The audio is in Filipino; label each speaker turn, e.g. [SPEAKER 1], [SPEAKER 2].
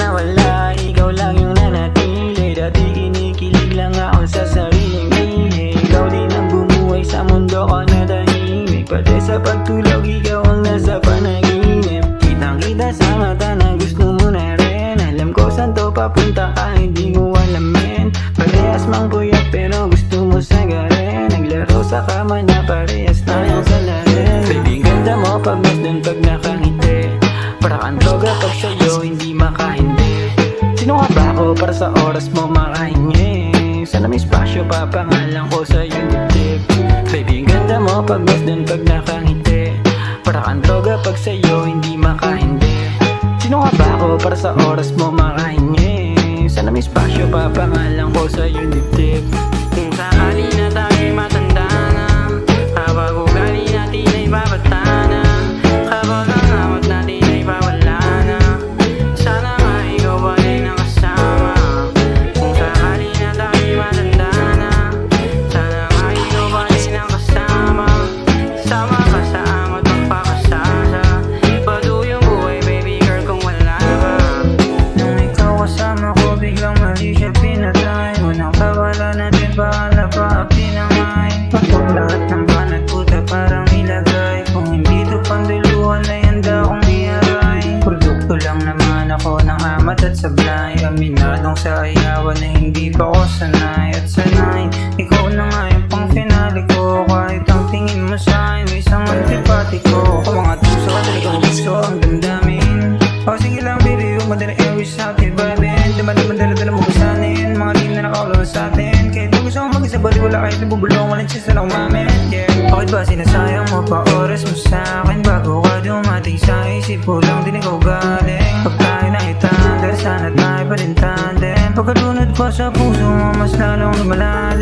[SPEAKER 1] nawala. Ikaw lang yung nanatili. Dati kinikilig lang ako sa sariling ihi Ikaw din ang bumuhay sa mundo ko na tahimik. Pati sa pagtulog ikaw ang nasa panaginip. Kitang kita sa mata na gusto mo na rin. Alam ko saan to papunta ka hindi ko alam yan Parehas mang puyat pero gusto mo sagarin Naglaro sa kama na parehas tayong pag sa'yo hindi makahindi Sino ka ba ako para sa oras mo makahingi? Sana may spasyo pa pangalan ko sa dibdib Baby ganda mo pag masdan pag nakangiti. Para kang droga pag sa'yo hindi makahindi Sino ka ba ako para sa oras mo makahingi? Sana may spasyo pa pangalan ko sa at sablay Aminadong sa ayawan na hindi pa ako sanay At sanay, ikaw na nga O sige lang baby, huwag madala i-wish sa akin. Vibin Dumadama dala-dala mo kasanin Mga di na nakaulo sa atin. Kahit di gusto kong mag-isa bali wala kahit nabubulong Walang chance na lang umamin. Yeah. Bakit ba sinasayang mo pa oras mo sa akin? Bago ka dumating sa isip ko lang din ikaw galing. Pag tayo na itandar sana tayo pa rin tandem. Pagkalunod ko sa puso mo mas lalong lumala